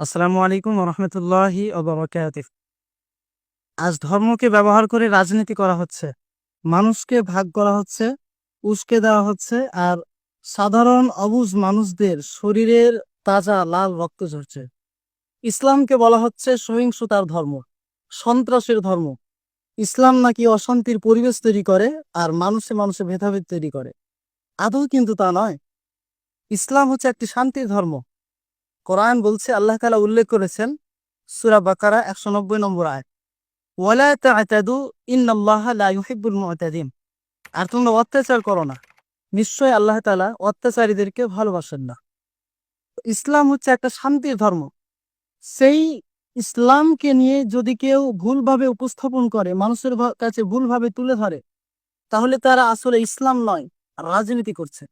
আসসালামু আলাইকুম রহমতুল্লাহি ওবরাকাত আজ ধর্মকে ব্যবহার করে রাজনীতি করা হচ্ছে, মানুষকে ভাগ করা হচ্ছে, উস্কে দেওয়া হচ্ছে, আর সাধারণ অবুজ মানুষদের শরীরের তাজা লাল রক্ত ঝরছে। ইসলামকে বলা হচ্ছে সহিংসতার ধর্ম, সন্ত্রাসের ধর্ম। ইসলাম নাকি অশান্তির পরিবেশ তৈরি করে আর মানুষে মানুষে ভেদাভেদ তৈরি করে। আদৌ কিন্তু তা নয়। ইসলাম হচ্ছে একটি শান্তির ধর্ম কোরআন বলছে, আল্লাহ তাআলা উল্লেখ করেছেন সুরা বাকারা 190 নম্বর আয় ওয়ালা আর তোমরা অত্যাচার করো না। নিশ্চয় আল্লাহ তাআলা অত্যাচারীদেরকে ভালোবাসেন না। ইসলাম হচ্ছে একটা শান্তির ধর্ম। সেই ইসলামকে নিয়ে যদি কেউ ভুলভাবে উপস্থাপন করে, মানুষের কাছে ভুলভাবে তুলে ধরে, তাহলে তারা আসলে ইসলাম নয়, রাজনীতি করছে।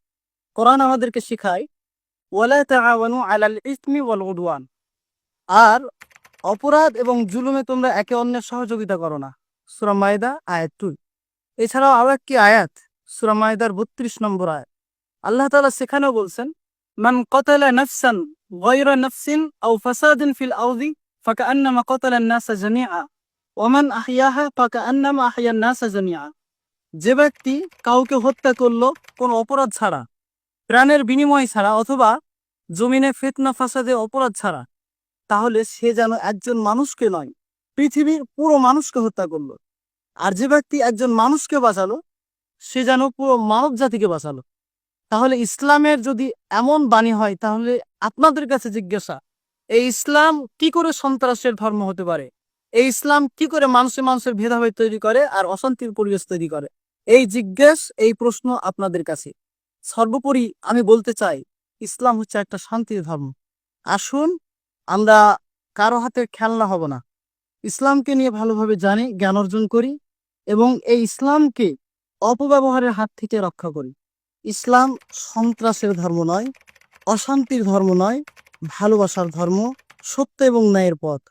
কোরআন আমাদেরকে শেখায় আর অপরাধ এবং জুলুমে তোমরা একে অন্যের সহযোগিতা করো না। সূরা মায়দা, আয়াত 2 এছাড়াও আরও একটি আয়াত, সূরা মায়দার 32 নম্বর আয়াত। আল্লাহ তাআলা সেখানেও বলছেন, মান কাতালা নাফসান গায়রা নাফসিন আও ফাসাদিন ফিল আরদি ফাকান্নামা আন-নাসা জামিআ, ওয়া মান আহইয়াহা ফাকান্নামা আহইয়া আন-নাসা জামিআ। যে ব্যক্তি কাউকে হত্যা করল, কোনো অপরাধ ছাড়া প্রাণের বিনিময় ছাড়া অথবা জমিনে ফিতনা, ফাসাদে অপরাধ ছাড়া, তাহলে সে যেন একজন মানুষকে নয়, পৃথিবীর পুরো মানুষকে হত্যা করল। আর যে ব্যক্তি একজন মানুষকে বাঁচালো, সে যেন পুরো মানব জাতিকে বাঁচালো। তাহলে ইসলামের যদি এমন বাণী হয়, তাহলে আপনাদের কাছে জিজ্ঞাসা, এই ইসলাম কি করে সন্ত্রাসের ধর্ম হতে পারে? এই ইসলাম কি করে মানুষে মানুষের ভেদাভেদ তৈরি করে আর অশান্তির পরিবেশ তৈরি করে? এই জিজ্ঞেস, এই প্রশ্ন আপনাদের কাছে। সর্বোপরি আমি বলতে চাই, ইসলাম হচ্ছে একটা শান্তির ধর্ম। আসুন, আমরা কারও হাতে খেলনা হব না। ইসলামকে নিয়ে ভালোভাবে জানি, জ্ঞান অর্জন করি এবং এই ইসলামকে অপব্যবহারের হাত থেকে রক্ষা করি। ইসলাম সন্ত্রাসের ধর্ম নয়, অশান্তির ধর্ম নয়, ভালোবাসার ধর্ম, সত্য এবং ন্যায়ের পথ।